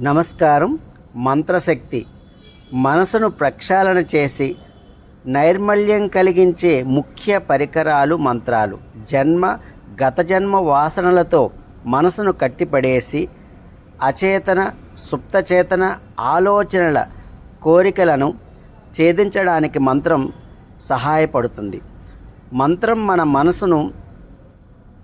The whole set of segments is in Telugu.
నమస్కారం మంత్రశక్తి. మనసును ప్రక్షాళన చేసి నైర్మల్యం కలిగించే ముఖ్య పరికరాలు మంత్రాలు. జన్మ గత జన్మ వాసనలతో మనసును కట్టిపడేసి అచేతన సుప్తచేతన ఆలోచనల కోరికలను ఛేదించడానికి మంత్రం సహాయపడుతుంది. మంత్రం మన మనసును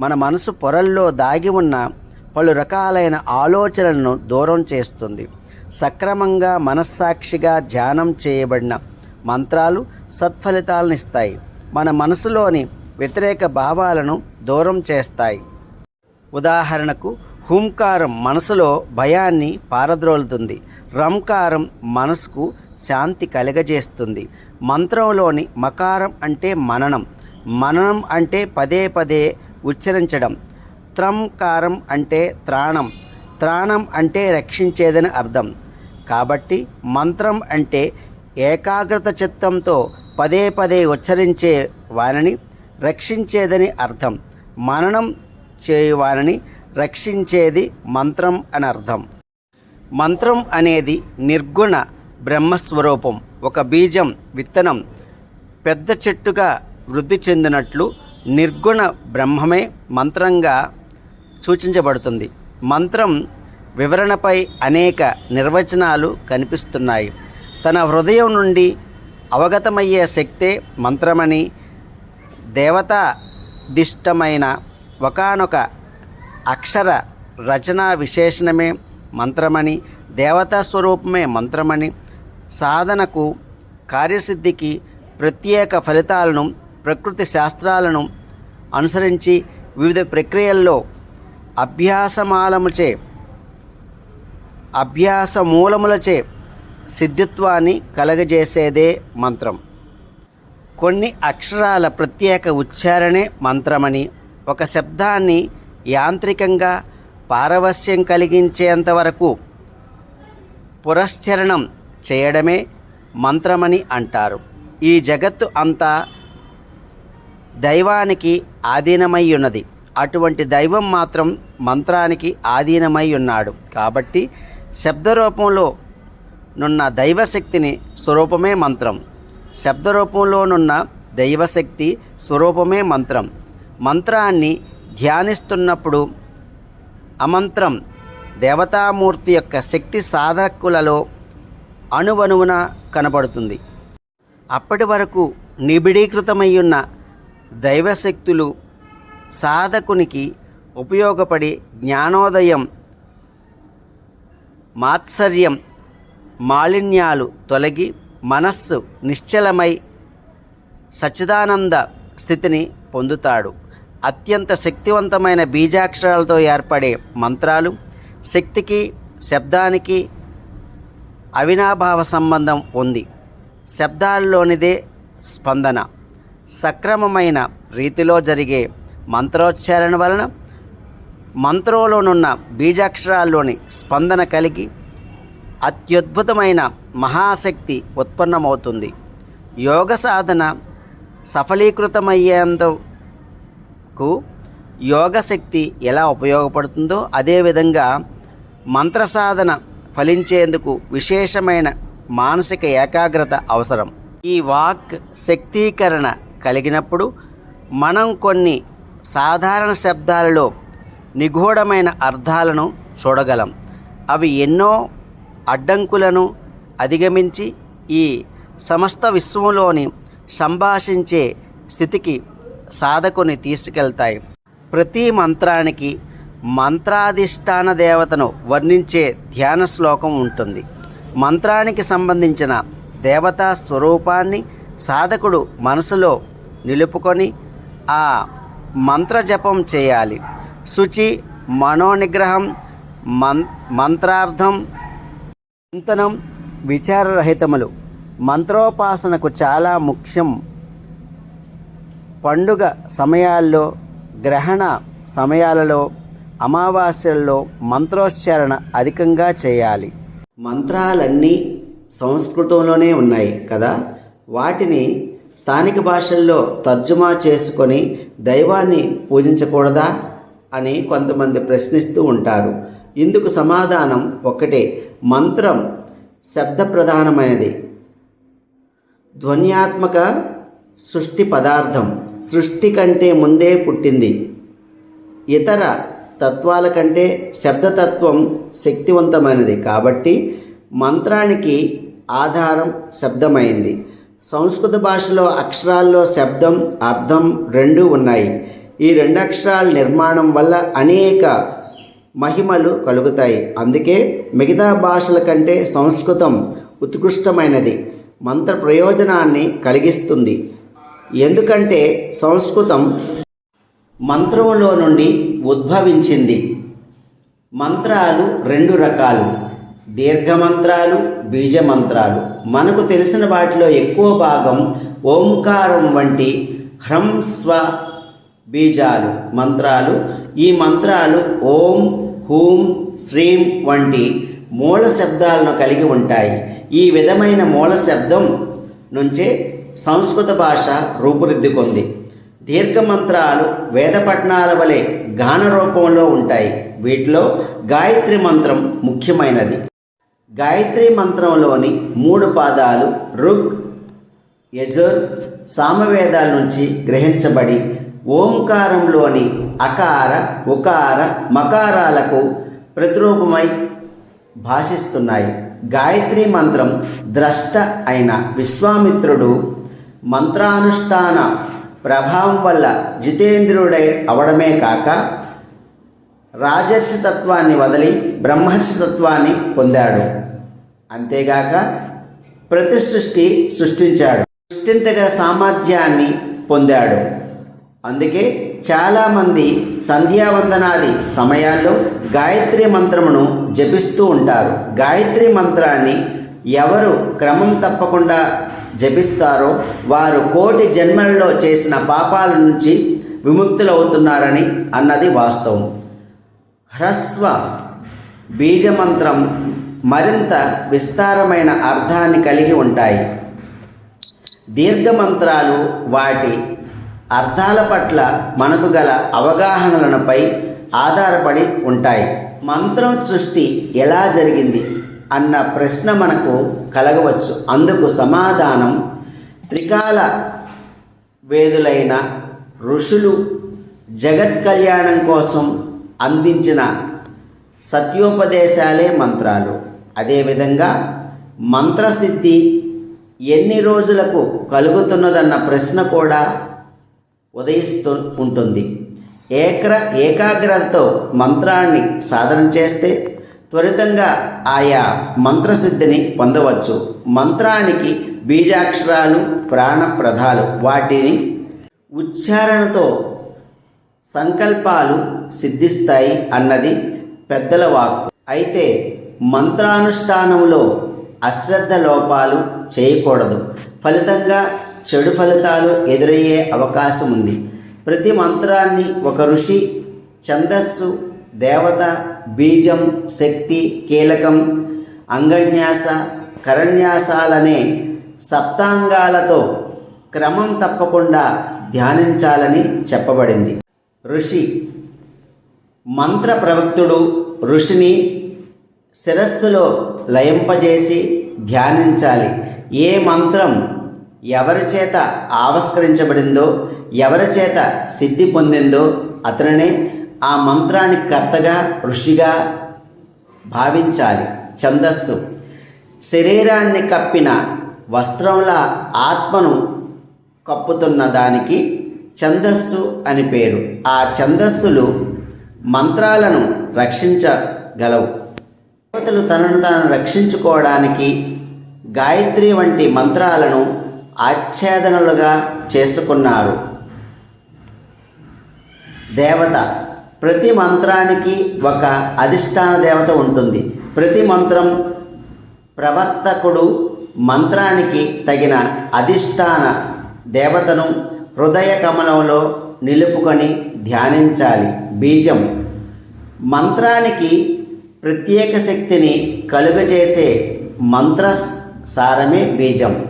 మన మనసు పొరల్లో దాగి ఉన్న పలు రకాలైన ఆలోచనలను దూరం చేస్తుంది. సక్రమంగా మనస్సాక్షిగా ధ్యానం చేయబడిన మంత్రాలు సత్ఫలితాలను ఇస్తాయి. మన మనసులోని వ్యతిరేక భావాలను దూరం చేస్తాయి. ఉదాహరణకు హుంకారం మనసులో భయాన్ని పారద్రోలుతుంది. రంకారం మనసుకు శాంతి కలగజేస్తుంది. మంత్రంలోని మకారం అంటే మననం. మననం అంటే పదే పదే ఉచ్చరించడం. త్రంకారం అంటే త్రాణం. త్రాణం అంటే రక్షించేదని అర్థం. కాబట్టి మంత్రం అంటే ఏకాగ్రత చిత్తంతో పదే పదే ఉచ్చరించే వారిని రక్షించేదని అర్థం. మననం చేయువారిని రక్షించేది మంత్రం అని అర్థం. మంత్రం అనేది నిర్గుణ బ్రహ్మస్వరూపం. ఒక బీజం విత్తనం పెద్ద చెట్టుగా వృద్ధి చెందినట్లు నిర్గుణ బ్రహ్మమే మంత్రంగా సూచించబడుతుంది. మంత్రం వివరణపై అనేక నిర్వచనాలు కనిపిస్తున్నాయి. తన హృదయం నుండి అవగతమయ్యే శక్తే మంత్రమని దేవతాదిష్టమైన ఒకానొక అక్షర రచనా విశేషణమే మంత్రమని దేవతా స్వరూపమే మంత్రమని సాధనకు కార్యసిద్ధికి ప్రత్యేక ఫలితాలను ప్రకృతి శాస్త్రాలను అనుసరించి వివిధ ప్రక్రియల్లో అభ్యాసమాలముచే అభ్యాస మూలములచే సిద్ధిత్వాన్ని కలగజేసేదే మంత్రం. కొన్ని అక్షరాల ప్రత్యేక ఉచ్చారణే మంత్రమని ఒక శబ్దాన్ని యాంత్రికంగా పారవస్యం కలిగించేంత వరకు పురశ్చరణం చేయడమే మంత్రమని అంటారు. ఈ జగత్తు అంతా దైవానికి ఆధీనమై ఉన్నది అటువంటి దైవం మాత్రం మంత్రానికి ఆధీనమై ఉన్నాడు. కాబట్టి శబ్దరూపంలో నున్న దైవశక్తిని స్వరూపమే మంత్రం. శబ్దరూపంలోనున్న దైవశక్తి స్వరూపమే మంత్రం. మంత్రాన్ని ధ్యానిస్తున్నప్పుడు అమంత్రం దేవతామూర్తి యొక్క శక్తి సాధకులలో అణువణువున కనబడుతుంది. అప్పటి వరకు నిబిడీకృతమై ఉన్న దైవశక్తులు సాధకునికి ఉపయోగపడి జ్ఞానోదయం మాత్సర్యం మాలిన్యాలు తొలగి మనస్సు నిశ్చలమై సచ్చిదానంద స్థితిని పొందుతాడు. అత్యంత శక్తివంతమైన బీజాక్షరాలతో ఏర్పడే మంత్రాలు శక్తికి శబ్దానికి అవినాభావ సంబంధం ఉంది. శబ్దాల్లోనిదే స్పందన. సక్రమమైన రీతిలో జరిగే మంత్రోచ్చారణ వలన మంత్రంలోనున్న బీజాక్షరాల్లోని స్పందన కలిగి అత్యద్భుతమైన మహాశక్తి ఉత్పన్నమవుతుంది. యోగ సాధన సఫలీకృతమయ్యేందుకు యోగశక్తి ఎలా ఉపయోగపడుతుందో అదేవిధంగా మంత్ర సాధన ఫలించేందుకు విశేషమైన మానసిక ఏకాగ్రత అవసరం. ఈ వాక్ శక్తీకరణ కలిగినప్పుడు మనం కొన్ని సాధారణ శబ్దాలలో నిగూఢమైన అర్థాలను చూడగలం. అవి ఎన్నో అడ్డంకులను అధిగమించి ఈ సమస్త విశ్వంలోని సంభాషించే స్థితికి సాధకుని తీసుకెళ్తాయి. ప్రతి మంత్రానికి మంత్రాధిష్టాన దేవతను వర్ణించే ధ్యాన శ్లోకం ఉంటుంది. మంత్రానికి సంబంధించిన దేవతా స్వరూపాన్ని సాధకుడు మనసులో నిలుపుకొని ఆ మంత్ర జపం చేయాలి. శుచి మనోనిగ్రహం మం మంత్రార్థం చింతనం విచారరహితములు. మంత్రోపాసనకు చాలా ముఖ్యం. పండుగ సమయాల్లో గ్రహణ సమయాలలో అమావాస్యల్లో మంత్రోచ్చారణ అధికంగా చేయాలి. మంత్రాలన్నీ సంస్కృతంలోనే ఉన్నాయి కదా? వాటిని స్థానిక భాషల్లో తర్జుమా చేసుకొని దైవాన్ని పూజించకూడదా అని కొంతమంది ప్రశ్నిస్తూ ఉంటారు. ఇందుకు సమాధానం ఒక్కటే. మంత్రం శబ్ద ప్రధానమైనది ధ్వన్యాత్మక సృష్టి పదార్థం. సృష్టి కంటే ముందే పుట్టింది. ఇతర తత్వాల కంటే శబ్దతత్వం శక్తివంతమైనది కాబట్టి మంత్రానికి ఆధారం శబ్దమైంది. సంస్కృత భాషలో అక్షరాల్లో శబ్దం అర్థం రెండు ఉన్నాయి. ఈ రెండు అక్షరాల నిర్మాణం వల్ల అనేక మహిమలు కలుగుతాయి. అందుకే మిగతా భాషల కంటే సంస్కృతం ఉత్కృష్టమైనది. మంత్ర ప్రయోజనాన్ని కలిగిస్తుంది. ఎందుకంటే సంస్కృతం మంత్రంలో నుండి ఉద్భవించింది. మంత్రాలు రెండు రకాలు. దీర్ఘమంత్రాలు బీజమంత్రాలు. మనకు తెలిసిన వాటిలో ఎక్కువ భాగం ఓంకారం వంటి హ్రంస్వ బీజాలు మంత్రాలు. ఈ మంత్రాలు ఓం హూం శ్రీం వంటి మూల శబ్దాలను కలిగి ఉంటాయి. ఈ విధమైన మూల శబ్దం నుంచే సంస్కృత భాష రూపుదిద్దుకుంది దీర్ఘమంత్రాలు వేదపట్నాల వలె గాన రూపంలో ఉంటాయి. వీటిలో గాయత్రి మంత్రం ముఖ్యమైనది. గాయత్రి మంత్రంలోని మూడు పాదాలు రుగ్ యజుర్ సామవేదాల నుంచి గ్రహించబడి ఓంకారంలోని అకార ఉకార మకారాలకు ప్రతిరూపమై భాషిస్తున్నాయి. గాయత్రి మంత్రం ద్రష్ట అయిన విశ్వామిత్రుడు మంత్రానుష్ఠాన ప్రభావం వల్ల జితేంద్రుడై అవడమే కాక రాజర్షి తత్వాన్ని వదిలి బ్రహ్మర్షి తత్వాన్ని పొందాడు. అంతేగాక ప్రతి సృష్టి సృష్టించాడు. సృష్టించగల సామర్థ్యాన్ని పొందాడు. అందుకే చాలామంది సంధ్యావందనాది సమయాల్లో గాయత్రి మంత్రమును జపిస్తూ ఉంటారు. గాయత్రి మంత్రాన్ని ఎవరు క్రమం తప్పకుండా జపిస్తారో వారు కోటి జన్మలలో చేసిన పాపాల నుంచి విముక్తులవుతున్నారని అన్నది వాస్తవం. హ్రస్వ బీజమంత్రం మరింత విస్తారమైన అర్థాన్ని కలిగి ఉంటాయి. దీర్ఘమంత్రాలు వాటి అర్థాల పట్ల మనకు గల అవగాహనలపై ఆధారపడి ఉంటాయి. మంత్రం సృష్టి ఎలా జరిగింది అన్న ప్రశ్న మనకు కలగవచ్చు. అందుకు సమాధానం త్రికాల వేదులైన ఋషులు జగత్ కళ్యాణం కోసం అందించిన సత్యోపదేశాలే మంత్రాలు. అదేవిధంగా మంత్రసిద్ధి ఎన్ని రోజులకు కలుగుతున్నదన్న ప్రశ్న కూడా ఉదయిస్తూ ఉంటుంది. ఏక్ర ఏకాగ్రతతో మంత్రాన్ని సాధన చేస్తే త్వరితంగా ఆయా మంత్రసిద్ధిని పొందవచ్చు. మంత్రానికి బీజాక్షరాలు ప్రాణప్రధాలు వాటిని ఉచ్చారణతో సంకల్పాలు సిద్ధిస్తాయి అన్నది పెద్దల వాక్కు. అయితే మంత్రానుష్ఠానంలో అశ్రద్ధ లోపాలు చేయకూడదు. ఫలితంగా చెడు ఫలితాలు ఎదురయ్యే అవకాశం ఉంది ప్రతి మంత్రాన్ని ఒక ఋషి ఛందస్సు దేవత బీజం శక్తి కీలకం అంగన్యాస కరన్యాసాలనే సప్తాంగాలతో క్రమం తప్పకుండా ధ్యానించాలని చెప్పబడింది. ఋషి. మంత్ర ప్రవక్తుడు ఋషిని శిరస్సులో లయింపజేసి ధ్యానించాలి. ఏ మంత్రం ఎవరి చేత ఆవిష్కరించబడిందో ఎవరి చేత సిద్ధి పొందిందో అతనినే ఆ మంత్రానికి కర్తగా ఋషిగా భావించాలి. ఛందస్సు. శరీరాన్ని కప్పిన వస్త్రంలా ఆత్మను కప్పుతున్న దానికి ఛందస్సు అని పేరు. ఆ ఛందస్సులు మంత్రాలను రక్షించగలవు. దేవతలు తనను తాను రక్షించుకోవడానికి గాయత్రి వంటి మంత్రాలను ఆచ్ఛేదనలుగా చేసుకున్నారు. దేవత ప్రతి మంత్రానికి ఒక అధిష్టాన దేవత ఉంటుంది. ప్రతి మంత్రం ప్రవర్తకుడు మంత్రానికి తగిన అధిష్టాన దేవతను హృదయ కమలంలో నిలుపుకొని ధ్యానించాలి. బీజం. మంత్రానికి ప్రత్యేక శక్తిని కలుగజేసే మంత్ర సారమే బీజం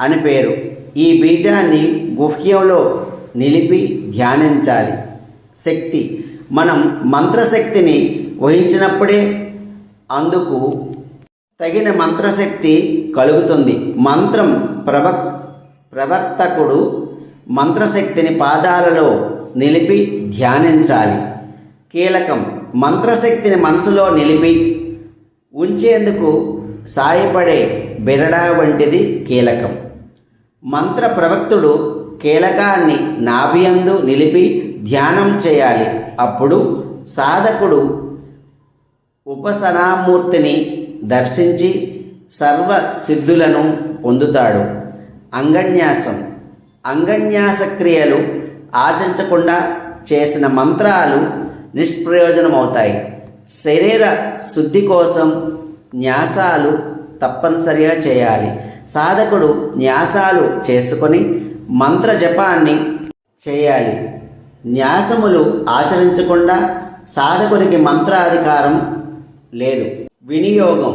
అని పేరు. ఈ బీజాన్ని గుహ్యంలో నిలిపి ధ్యానించాలి. శక్తి. మనం మంత్రశక్తిని వహించినప్పుడే అందుకు తగిన మంత్రశక్తి కలుగుతుంది. మంత్రం ప్రవ ప్రవర్తకుడు మంత్రశక్తిని పాదాలలో నిలిపి ధ్యానించాలి. కీలకం మంత్రశక్తిని మనసులో నిలిపి ఉంచేందుకు సాయపడే బెరడా వంటిది కీలకం. మంత్ర ప్రవక్తుడు కీలకాన్ని నాభియందు నిలిపి ధ్యానం చేయాలి. అప్పుడు సాధకుడు ఉపసనామూర్తిని దర్శించి సర్వ సిద్ధులను పొందుతాడు. అంగన్యాసం అంగన్యాస క్రియలు ఆచరించకుండా చేసిన మంత్రాలు నిష్ప్రయోజనమవుతాయి. శరీర శుద్ధి కోసం న్యాసాలు తప్పనిసరిగా చేయాలి. సాధకుడు న్యాసాలు చేసుకొని మంత్ర జపాన్ని చేయాలి. న్యాసములు ఆచరించకుండా సాధకునికి మంత్రాధికారం లేదు. వినియోగం.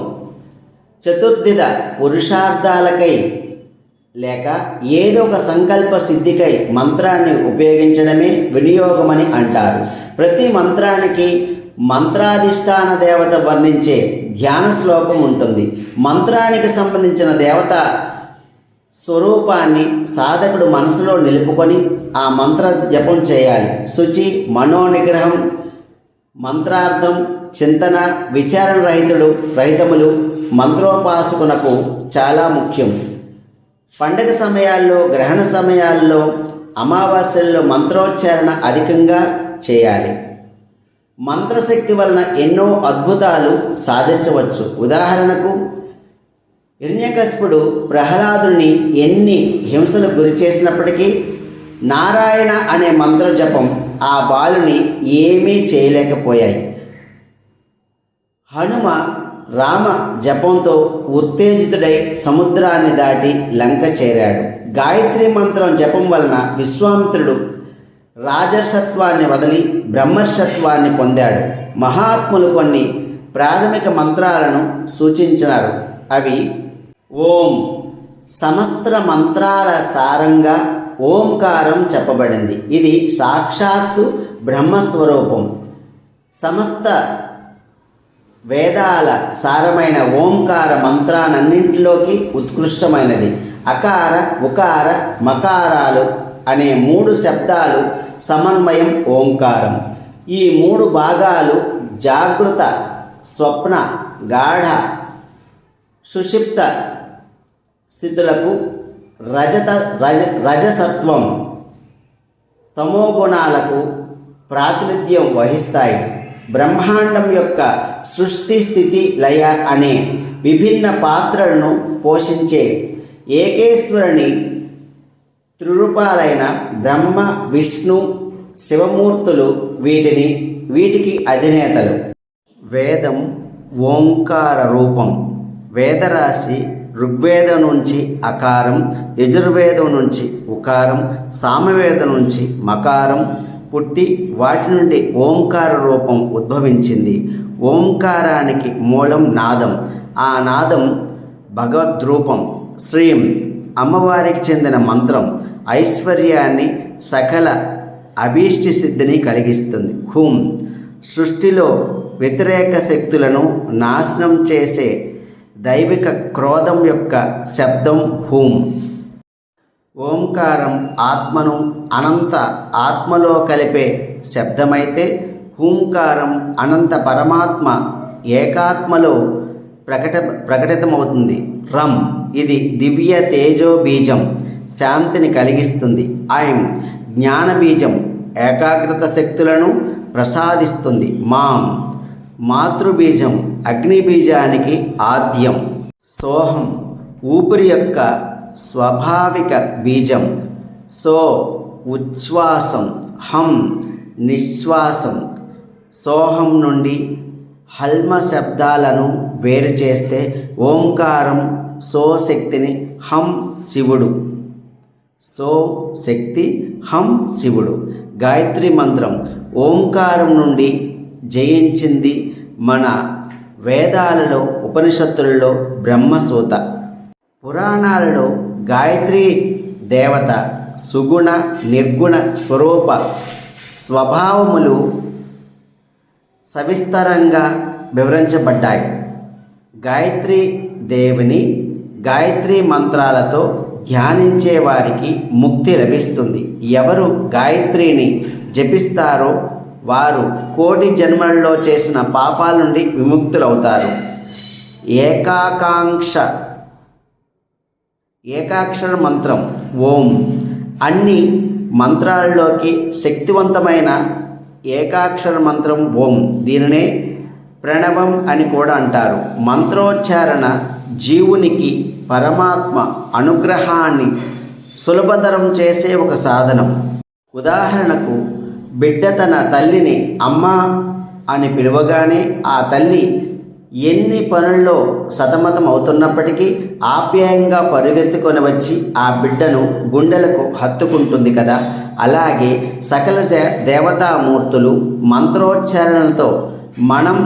చతుర్థిద పురుషార్థాలకై లేక ఏదో ఒక సంకల్ప సిద్ధికై మంత్రాన్ని ఉపయోగించడమే వినియోగమని అంటారు. ప్రతి మంత్రానికి మంత్రాధిష్టాన దేవత వర్ణించే ధ్యాన శ్లోకం ఉంటుంది. మంత్రానికి సంబంధించిన దేవత స్వరూపాన్ని సాధకుడు మనసులో నిలుపుకొని ఆ మంత్ర జపం చేయాలి. శుచి మనోనిగ్రహం మంత్రార్థం చింతన విచారణ రహితుడు రహితములు మంత్రోపాసకునకు చాలా ముఖ్యం. పండగ సమయాల్లో గ్రహణ సమయాల్లో అమావాస్యల్లో మంత్రోచ్చారణ అధికంగా చేయాలి. మంత్రశక్తి వలన ఎన్నో అద్భుతాలు సాధించవచ్చు. ఉదాహరణకు హిరణ్యకశిపుడు ప్రహ్లాదుని ఎన్ని హింసలు గురి చేసినప్పటికీ నారాయణ అనే మంత్ర జపం ఆ బాలుని ఏమీ చేయలేకపోయాయి. హనుమ రామ జపంతో ఉత్తేజితుడై సముద్రాన్ని దాటి లంక చేరాడు. గాయత్రి మంత్రం జపం వలన విశ్వామిత్రుడు రాజసత్వాన్ని వదిలి బ్రహ్మర్షత్వాన్ని పొందాడు. మహాత్ములు కొన్ని ప్రాథమిక మంత్రాలను సూచించినారు. అవి ఓం సమస్త మంత్రాల సారంగా ఓంకారం చెప్పబడింది. ఇది సాక్షాత్తు బ్రహ్మస్వరూపం. సమస్త వేదాల సారమైన ఓంకార మంత్రాలన్నింటిలోకి ఉత్కృష్టమైనది. అకార ఉకార మకారాలు అనే మూడు శబ్దాలు సమన్వయం ఓంకారం. ఈ మూడు భాగాలు జాగృత స్వప్న గాఢ సుషిప్త స్థితులకు రజత రజ రజసత్వం తమోగుణాలకు ప్రాతినిధ్యం వహిస్తాయి. బ్రహ్మాండం యొక్క సృష్టి స్థితి లయ అనే విభిన్న పాత్రలను పోషించే ఏకేశ్వరుని త్రిరూపాలైన బ్రహ్మ విష్ణు శివమూర్తులు వీటిని వీటికి అధినేతలు. వేదం ఓంకార రూపం. వేదరాశి ఋగ్వేదం నుంచి అకారం యజుర్వేదం నుంచి ఉకారం సామవేదం నుంచి మకారం పుట్టి వాటి నుండి ఓంకార రూపం ఉద్భవించింది. ఓంకారానికి మూలం నాదం. ఆ నాదం భగవద్రూపం శ్రీం అమ్మవారికి చెందిన మంత్రం. ఐశ్వర్యాన్ని సకల అభీష్టి సిద్ధిని కలిగిస్తుంది. హూం సృష్టిలో వ్యతిరేక శక్తులను నాశనం చేసే దైవిక క్రోధం యొక్క శబ్దం హూం. ఓంకారం ఆత్మను అనంత ఆత్మలో కలిపే శబ్దమైతే హూంకారం అనంత పరమాత్మ ఏకాత్మలో ప్రకట ప్రకటితమవుతుంది. రం ఇది దివ్య తేజో బీజం శాంతిని కలిగిస్తుంది. ఐం జ్ఞాన బీజం ఏకాగ్రత శక్తులను ప్రసాదిస్తుంది. మాం మాతృబీజం అగ్ని బీజానికి ఆద్యం. సోహం ఊపిరి యొక్క స్వాభావిక బీజం. సో ఉచ్ఛ్వాసం హం నిశ్వాసం. సోహం నుండి హల్మ శబ్దాలను వేరు చేస్తే ఓంకారం సో శక్తిని హం శివుడు. సో శక్తి హం శివుడు. గాయత్రి మంత్రం ఓంకారం నుండి జయించింది మన వేదాలలో ఉపనిషత్తులలో బ్రహ్మసూత. పురాణాలలో గాయత్రి దేవత సుగుణ నిర్గుణ స్వరూప స్వభావములు సవిస్తరంగా వివరించబడ్డాయి. గాయత్రి దేవుని గాయత్రి మంత్రాలతో ధ్యానించే వారికి ముక్తి లభిస్తుంది. ఎవరు గాయత్రిని జపిస్తారో వారు కోటి జన్మల్లో చేసిన పాపాల నుండి విముక్తులవుతారు. ఏకాకాంక్ష ఏకాక్షర మంత్రం ఓం. అన్ని మంత్రాల్లోకి శక్తివంతమైన ఏకాక్షర మంత్రం ఓం. దీనినే ప్రణవం అని కూడా అంటారు. మంత్రోచ్చారణ జీవునికి పరమాత్మ అనుగ్రహాన్ని సులభతరం చేసే ఒక సాధనం. ఉదాహరణకు బిడ్డ తన తల్లిని అమ్మ అని పిలవగానే ఆ తల్లి ఎన్ని పనుల్లో సతమతం అవుతున్నప్పటికీ ఆప్యాయంగా పరుగెత్తుకొని వచ్చి ఆ బిడ్డను గుండెలకు హత్తుకుంటుంది కదా. అలాగే సకల దేవతామూర్తులు మంత్రోచ్చారణలతో మనం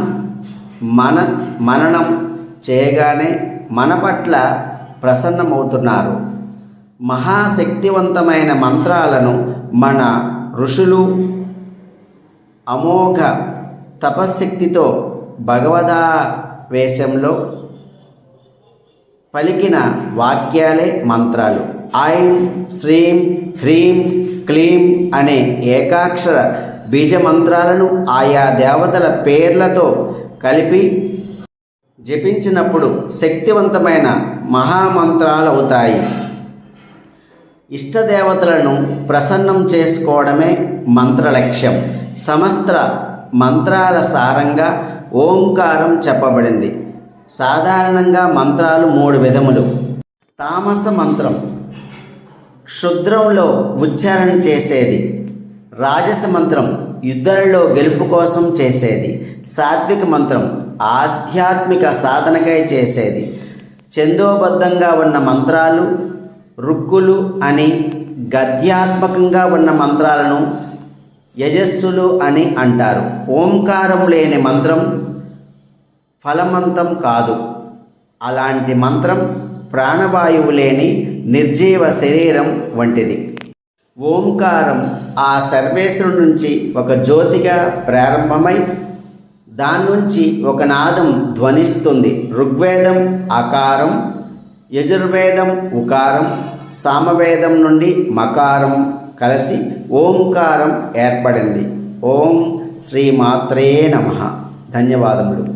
మన మననం చేయగానే మన పట్ల ప్రసన్నమవుతున్నారు. మహాశక్తివంతమైన మంత్రాలను మన ఋషులు అమోఘ భగవద వేషంలో పలికిన వాక్యాలే మంత్రాలు. ఐం శ్రీం హ్రీం క్లీం అనే ఏకాక్షర బీజ మంత్రాలను ఆయా దేవతల పేర్లతో కలిపి జపించినప్పుడు శక్తివంతమైన మహామంత్రాలు అవుతాయి ఇష్టదేవతలను ప్రసన్నం చేసుకోవడమే మంత్ర లక్ష్యం సమస్త మంత్రాల సారంగా ఓంకారం చెప్పబడింది. సాధారణంగా మంత్రాలు మూడు విధములు. తామస మంత్రం క్షుద్రంలో ఉచ్చారణ చేసేది. రాజస మంత్రం యుద్ధాలలో గెలుపు కోసం చేసేది. సాత్విక మంత్రం ఆధ్యాత్మిక సాధనకై చేసేది. చందోబద్ధంగా ఉన్న మంత్రాలు రుక్కులు అని గద్యాత్మకంగా ఉన్న మంత్రాలను యజస్సులు అని అంటారు. ఓంకారం లేని మంత్రం ఫలమంతం కాదు. అలాంటి మంత్రం ప్రాణవాయువు లేని నిర్జీవ శరీరం వంటిది. ఓంకారం ఆ సర్వేశ్వరుడి నుంచి ఒక జ్యోతిగా ప్రారంభమై దాని నుంచి ఒక నాదం ధ్వనిస్తుంది. ఋగ్వేదం అకారం యజుర్వేదం ఉకారం సామవేదం నుండి మకారం కలిసి ఓంకారం ఏర్పడింది. ఓం శ్రీమాత్రే నమ. ధన్యవాదములు.